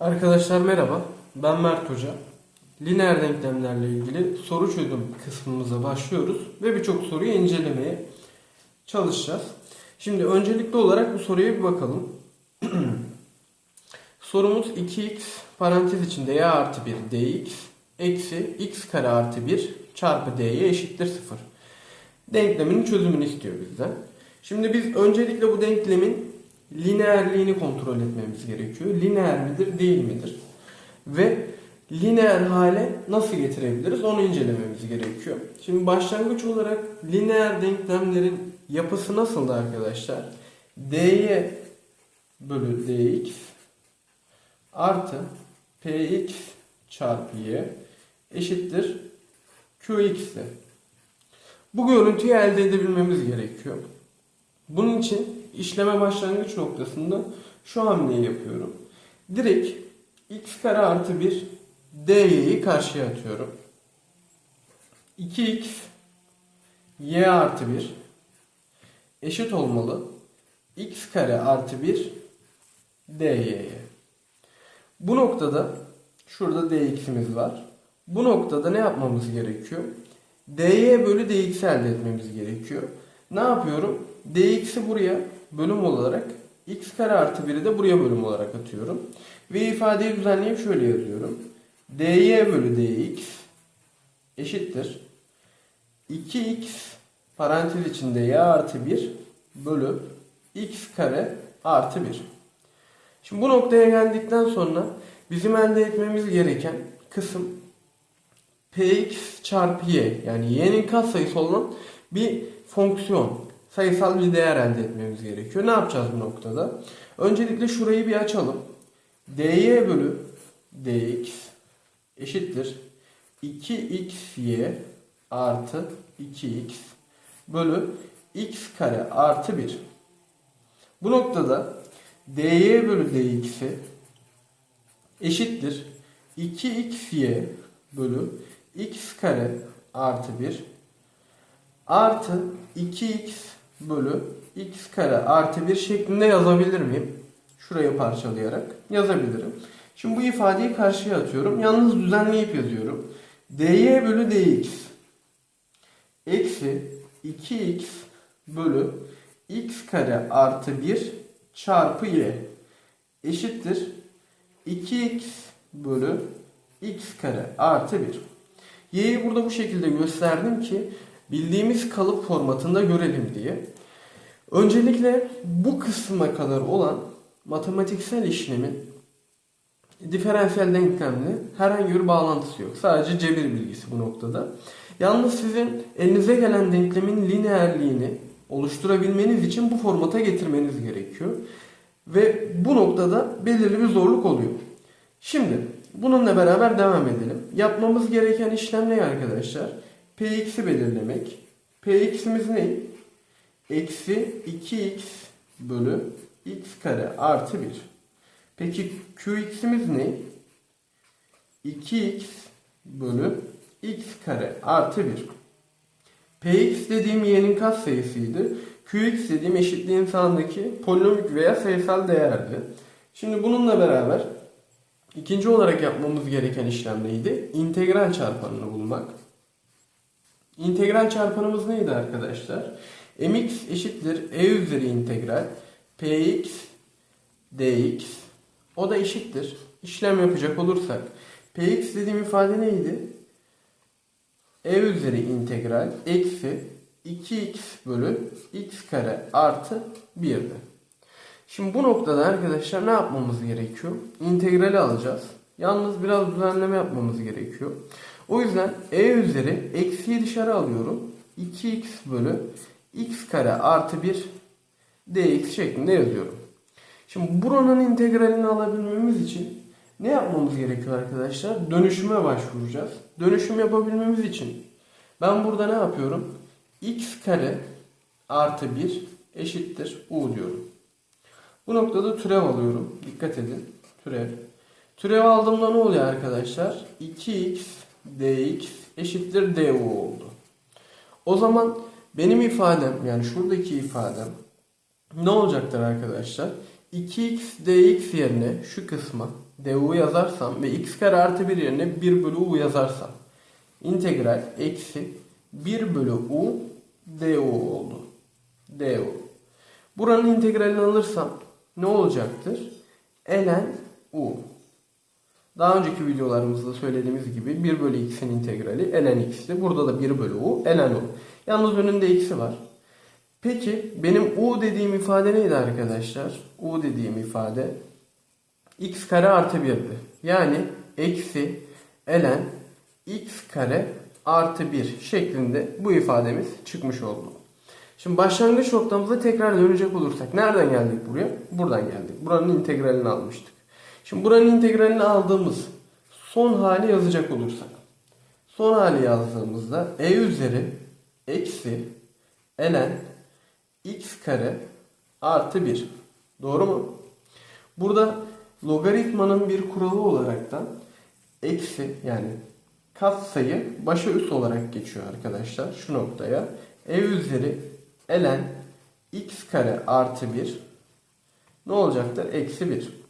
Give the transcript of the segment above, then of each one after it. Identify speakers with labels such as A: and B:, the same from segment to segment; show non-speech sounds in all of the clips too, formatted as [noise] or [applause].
A: Arkadaşlar merhaba. Ben Mert Hoca. Lineer denklemlerle ilgili soru çözüm kısmımıza başlıyoruz ve birçok soruyu incelemeye çalışacağız. Şimdi öncelikli olarak bu soruya bir bakalım. [clears throat] Sorumuz 2x parantez içinde y artı 1 dx eksi x kare artı 1 çarpı dy eşittir 0. Denklemin çözümünü istiyor bizden. Şimdi biz öncelikle bu denklemin lineerliğini kontrol etmemiz gerekiyor. Lineer midir, değil midir? Ve lineer hale nasıl getirebiliriz onu incelememiz gerekiyor. Şimdi başlangıç olarak lineer denklemlerin yapısı nasıldı arkadaşlar? dy bölü dx artı px çarpı y eşittir qx'ti. Bu görüntüyü elde edebilmemiz gerekiyor. Bunun için işleme başlangıç noktasında şu hamleyi yapıyorum. Direkt x kare artı 1 dy'yi karşıya atıyorum. 2x y artı 1 eşit olmalı. x kare artı 1 dy'ye. Bu noktada şurada dx'imiz var. Bu noktada ne yapmamız gerekiyor? dy bölü dx elde etmemiz gerekiyor. Ne yapıyorum? dx'i buraya bölüm olarak x kare artı 1'i de buraya bölüm olarak atıyorum. Ve ifadeyi düzenleyip şöyle yazıyorum. dy bölü dx eşittir. 2x parantez içinde y artı 1 bölü x kare artı 1. Şimdi bu noktaya geldikten sonra bizim elde etmemiz gereken kısım px çarpı y yani y'nin katsayısı olan bir fonksiyon sayısal bir değer elde etmemiz gerekiyor. Ne yapacağız bu noktada? Öncelikle şurayı bir açalım. dy bölü dx eşittir 2xy artı 2x bölü x kare artı 1. Bu noktada dy bölü dx'i eşittir 2xy bölü x kare artı 1 artı 2x bölü x kare artı 1 şeklinde yazabilir miyim? Şurayı parçalayarak yazabilirim. Şimdi bu ifadeyi karşıya atıyorum. Yalnız düzenleyip yazıyorum. dy bölü dx eksi 2x bölü x kare artı 1 çarpı y eşittir 2x bölü x kare artı 1. Y'yi burada bu şekilde gösterdim ki bildiğimiz kalıp formatında görelim diye. Öncelikle bu kısma kadar olan matematiksel işlemin diferansiyel denklemle herhangi bir bağlantısı yok. Sadece cebir bilgisi bu noktada. Yalnız sizin elinize gelen denklemin lineerliğini oluşturabilmeniz için bu formata getirmeniz gerekiyor. Ve bu noktada belirli bir zorluk oluyor. Şimdi bununla beraber devam edelim. Yapmamız gereken işlem ne arkadaşlar? Px'i belirlemek. Px'imiz ne? Eksi 2x bölü x kare artı 1. Peki qx'imiz ne? 2x bölü x kare artı 1. Px dediğim y'nin katsayısıydı. Qx dediğim eşitliğin sağındaki polinomik veya sayısal değerdi. Şimdi bununla beraber ikinci olarak yapmamız gereken işlem neydi? İntegral çarpanını bulmak. İntegral çarpanımız neydi arkadaşlar? mx eşittir e üzeri integral px dx o da eşittir. İşlem yapacak olursak px dediğim ifade neydi? e üzeri integral eksi 2x bölü x kare artı 1'di. Şimdi bu noktada arkadaşlar ne yapmamız gerekiyor? İntegrali alacağız. Yalnız biraz düzenleme yapmamız gerekiyor. O yüzden e üzeri eksiyi dışarı alıyorum. 2x bölü x kare artı 1 dx şeklinde yazıyorum. Şimdi buranın integralini alabilmemiz için ne yapmamız gerekiyor arkadaşlar? Dönüşüme başvuracağız. Dönüşüm yapabilmemiz için ben burada ne yapıyorum? x kare artı 1 eşittir u diyorum. Bu noktada türev alıyorum. Dikkat edin. Türev. Türev aldığımda ne oluyor arkadaşlar? 2x dx eşittir du oldu. O zaman benim ifadem yani şuradaki ifadem ne olacaktır arkadaşlar? 2x dx yerine şu kısma du yazarsam ve x kare artı 1 yerine 1 bölü u yazarsam integral eksi 1 bölü u du oldu. du. Buranın integralini alırsam ne olacaktır? ln u. Daha önceki videolarımızda söylediğimiz gibi 1 bölü x'in integrali ln x'ti. Burada da 1 bölü u ln u. Yalnız önünde x'i var. Peki benim u dediğim ifade neydi arkadaşlar? u dediğim ifade x kare artı 1'di. Yani eksi ln x kare artı 1 şeklinde bu ifademiz çıkmış oldu. Şimdi başlangıç noktamıza tekrar dönecek olursak nereden geldik buraya? Buradan geldik. Buranın integralini almıştık. Şimdi buranın integralini aldığımız son hali yazacak olursak. Son hali yazdığımızda e üzeri eksi ln x kare artı 1. Doğru mu? Burada logaritmanın bir kuralı olaraktan eksi yani katsayı başa üst olarak geçiyor arkadaşlar şu noktaya. E üzeri ln x kare artı 1 ne olacaktır? Eksi 1.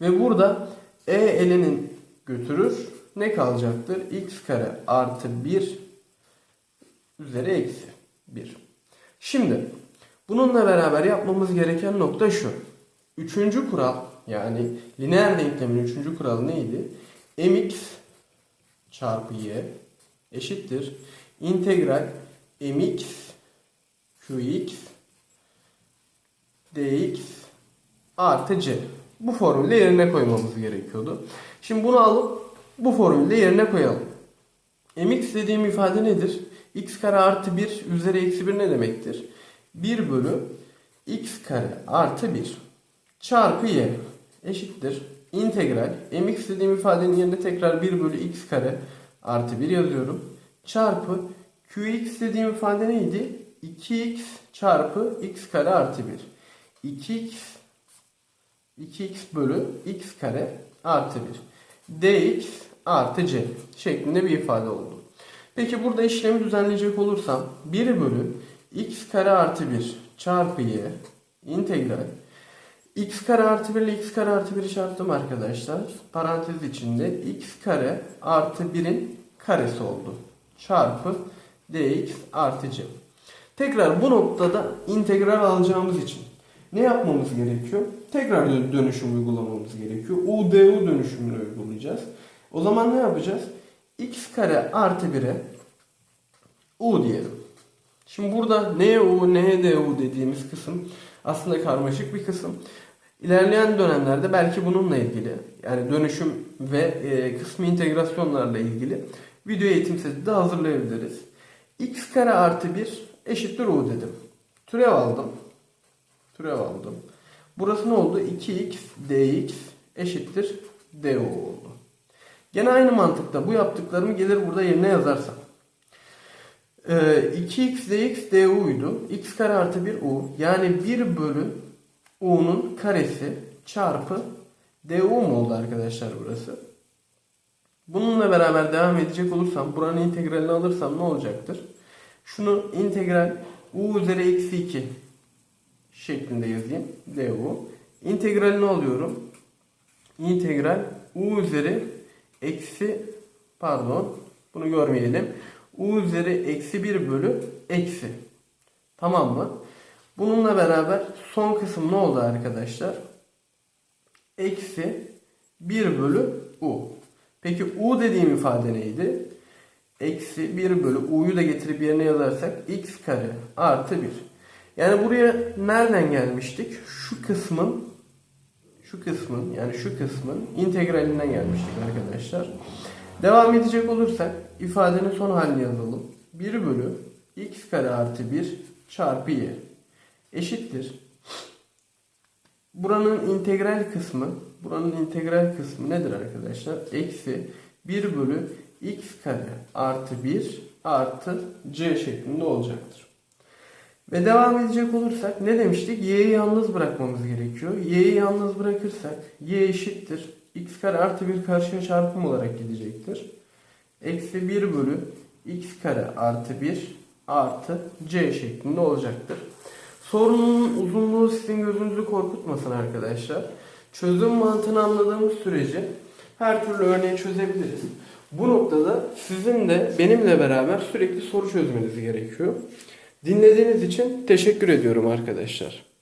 A: Ve burada e elinin götürür. Ne kalacaktır? x kare artı 1 üzeri eksi 1. Şimdi bununla beraber yapmamız gereken nokta şu. Üçüncü kural yani lineer denklemin üçüncü kuralı neydi? mx çarpı y eşittir. integral mx qx dx artı c. Bu formülde yerine koymamız gerekiyordu. Şimdi bunu alıp bu formülde yerine koyalım. mx dediğim ifade nedir? x kare artı 1 üzeri eksi 1 ne demektir? 1 bölü x kare artı 1 çarpı y eşittir. integral mx dediğim ifadenin yerine tekrar 1 bölü x kare artı 1 yazıyorum. Çarpı qx dediğim ifade neydi? 2x çarpı x kare artı 1. 2x 2x bölü x kare artı 1. dx artı c şeklinde bir ifade oldu. Peki burada işlemi düzenleyecek olursam 1 bölü x kare artı 1 çarpı y integral x kare artı 1 ile x kare artı 1'i çarptım arkadaşlar. Parantez içinde x kare artı 1'in karesi oldu. Çarpı dx artı c. Tekrar bu noktada integral alacağımız için ne yapmamız gerekiyor? Tekrar dönüşüm uygulamamız gerekiyor. u du dönüşümünü uygulayacağız. O zaman ne yapacağız? x kare artı 1'e u diyelim. Şimdi burada ne u ne du dediğimiz kısım aslında karmaşık bir kısım. İlerleyen dönemlerde belki bununla ilgili yani dönüşüm ve e, kısmi integrasyonlarla ilgili video eğitim seti de hazırlayabiliriz. x kare artı 1 eşittir u dedim. Türev aldım. Türev aldım. Burası ne oldu? 2x dx eşittir du oldu. Gene aynı mantıkta bu yaptıklarımı gelir burada yerine yazarsam. Ee, 2x dx du'ydu. x kare artı 1 u. Yani 1 bölü u'nun karesi çarpı du mu oldu arkadaşlar burası? Bununla beraber devam edecek olursam buranın integralini alırsam ne olacaktır? Şunu integral u üzeri eksi 2 şeklinde yazayım. du. İntegralini alıyorum. İntegral u üzeri eksi pardon bunu görmeyelim. u üzeri eksi 1 bölü eksi. Tamam mı? Bununla beraber son kısım ne oldu arkadaşlar? Eksi 1 bölü u. Peki u dediğim ifade neydi? Eksi 1 bölü u'yu da getirip yerine yazarsak x kare artı 1. Yani buraya nereden gelmiştik? Şu kısmın şu kısmın yani şu kısmın integralinden gelmiştik arkadaşlar. Devam edecek olursak ifadenin son halini yazalım. 1 bölü x kare artı 1 çarpı y eşittir. Buranın integral kısmı buranın integral kısmı nedir arkadaşlar? Eksi 1 bölü x kare artı 1 artı c şeklinde olacaktır. Ve devam edecek olursak ne demiştik? Y'yi yalnız bırakmamız gerekiyor. Y'yi yalnız bırakırsak y eşittir. x kare artı 1 karşıya çarpım olarak gidecektir. Eksi 1 bölü x kare artı 1 artı c şeklinde olacaktır. Sorunun uzunluğu sizin gözünüzü korkutmasın arkadaşlar. çözüm mantığını anladığımız sürece her türlü örneği çözebiliriz. Bu noktada sizin de benimle beraber sürekli soru çözmeniz gerekiyor. Dinlediğiniz için teşekkür ediyorum arkadaşlar.